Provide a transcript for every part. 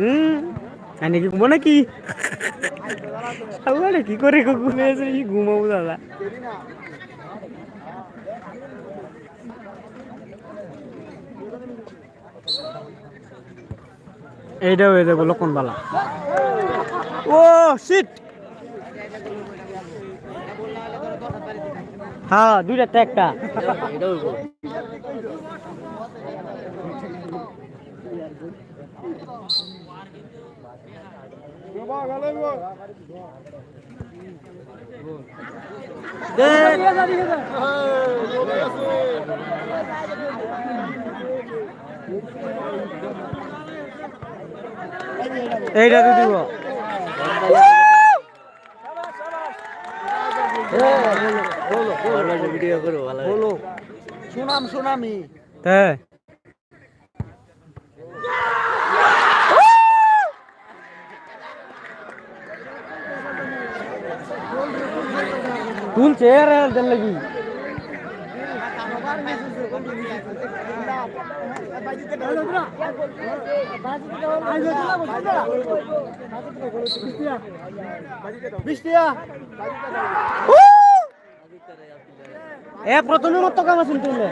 হুম। আনে কি ঘুমো নাকি? আরে কি করে ঘুমে আছে? কি ঘুমাবো, দাদা। এইটা হয়ে যাব লক্ষণ বালা ও শিট হ্যাঁ দুইটা, একটা। এইটা তো দিব। ভিডিও করব ভালো বলো সুনাম সুনামি। হ্যাঁ তুলছে লাগি। এ প্রথমে মতো কাম আছে তুললে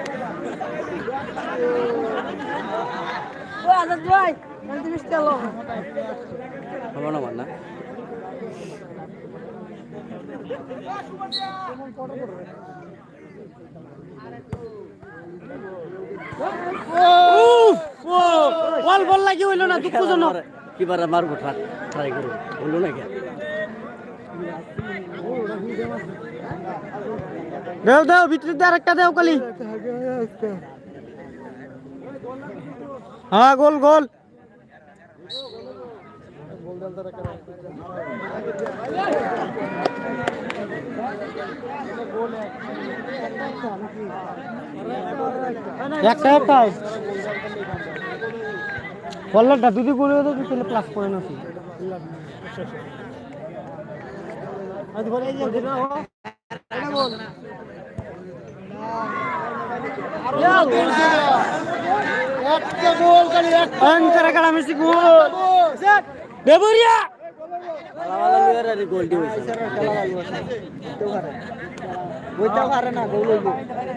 আমার আমার না বল বল লাগি হইল না দুঃখজনক কিবার মারবো ট্রাই করব। বলল না কেন দেও দেও ভিতরে দিয়ে আরেকটা দেও কালি হ্যাঁ গোল গোল। একটা একটাই বললাটা যদি করে তো তাহলে প্লাস করে নাকি একটা গোল। খালি একটা গোল। গোল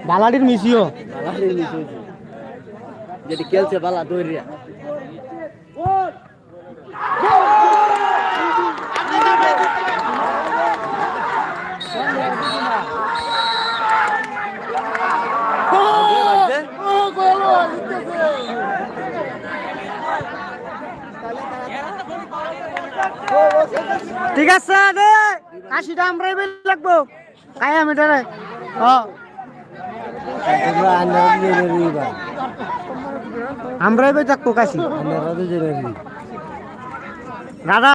বালাডির মিশিও। যেটি খেলছে বালা দৌড়িয়া। ঠিক আছে দে। কাশিটা আমরাই বের লাগবো। কাই আমি দাঁড়াই হ্যাঁ তোমরা আন্দাজ জেনে নিবা আমরাই বের থাকব কাশি রাধা